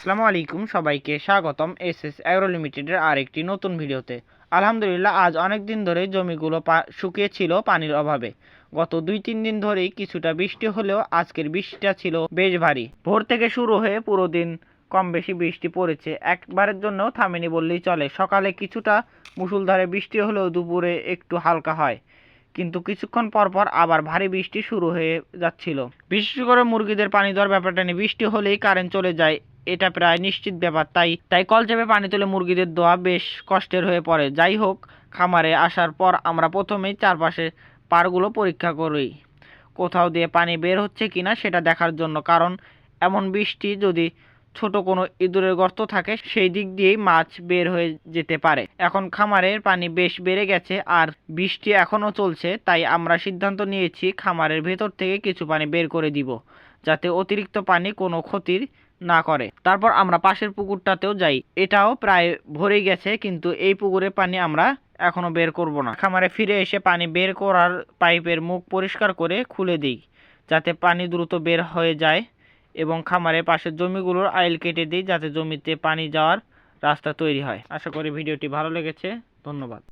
আসসালামু আলাইকুম সবাইকে স্বাগতম এস এস অ্যাগ্রো লিমিটেডের আরেকটি নতুন ভিডিওতে। আলহামদুলিল্লাহ, আজ অনেক দিন ধরে জমিগুলো শুকিয়েছিল পানির অভাবে। গত দুই তিন দিন ধরেই কিছুটা বৃষ্টি হলেও আজকের বৃষ্টিটা ছিল বেশ ভারী। ভোর থেকে শুরু হয়ে পুরো দিন কম বেশি বৃষ্টি পড়েছে। একবারের জন্য থামেনি বললেই চলে। সকালে কিছুটা মুষলধারে বৃষ্টি হলেও দুপুরে একটু হালকা হয়। কিন্তু কিছুক্ষণ পর পর আবার ভারী বৃষ্টি শুরু হয়ে যাচ্ছিল। বিশেষ করে মুরগিদের পানি দেওয়ার ব্যাপারটা নিয়ে বৃষ্টি হলেই কারেন্ট চলে যায় এটা প্রায় নিশ্চিত ব্যাপার। তাই তাই কল চেপে পানি তুলে মুরগিদের দোয়া বেশ কষ্টের হয়ে পড়ে। যাই হোক, খামারে আসার পর আমরা প্রথমেই চারপাশে পারগুলো পরীক্ষা করি। কোথাও দিয়ে পানি বের হচ্ছে কিনা সেটা দেখার জন্য, কারণ এমন বৃষ্টি যদি ছোট কোনো ইঁদুরের গর্ত থাকে, সেই দিক দিয়েই মাছ বের হয়ে যেতে পারে। এখন খামারের পানি বেশ বেড়ে গেছে আর বৃষ্টি এখনও চলছে, তাই আমরা সিদ্ধান্ত নিয়েছি খামারের ভেতর থেকে কিছু পানি বের করে দিব, যাতে অতিরিক্ত পানি কোনো ক্ষতির না করে। তারপর আমরা পাশের পুকুরটাতেও যাই। এটাও প্রায় ভরে গেছে, কিন্তু এই পুকুরের পানি আমরা এখনও বের করব না। খামারে ফিরে এসে পানি বের করার পাইপের মুখ পরিষ্কার করে খুলে দিই, যাতে পানি দ্রুত বের হয়ে যায়। এবং খামারের পাশের জমিগুলোর আইল কেটে দিই যাতে জমিতে পানি যাওয়ার রাস্তা তৈরি হয়। আশা করি ভিডিওটি ভালো লেগেছে। ধন্যবাদ।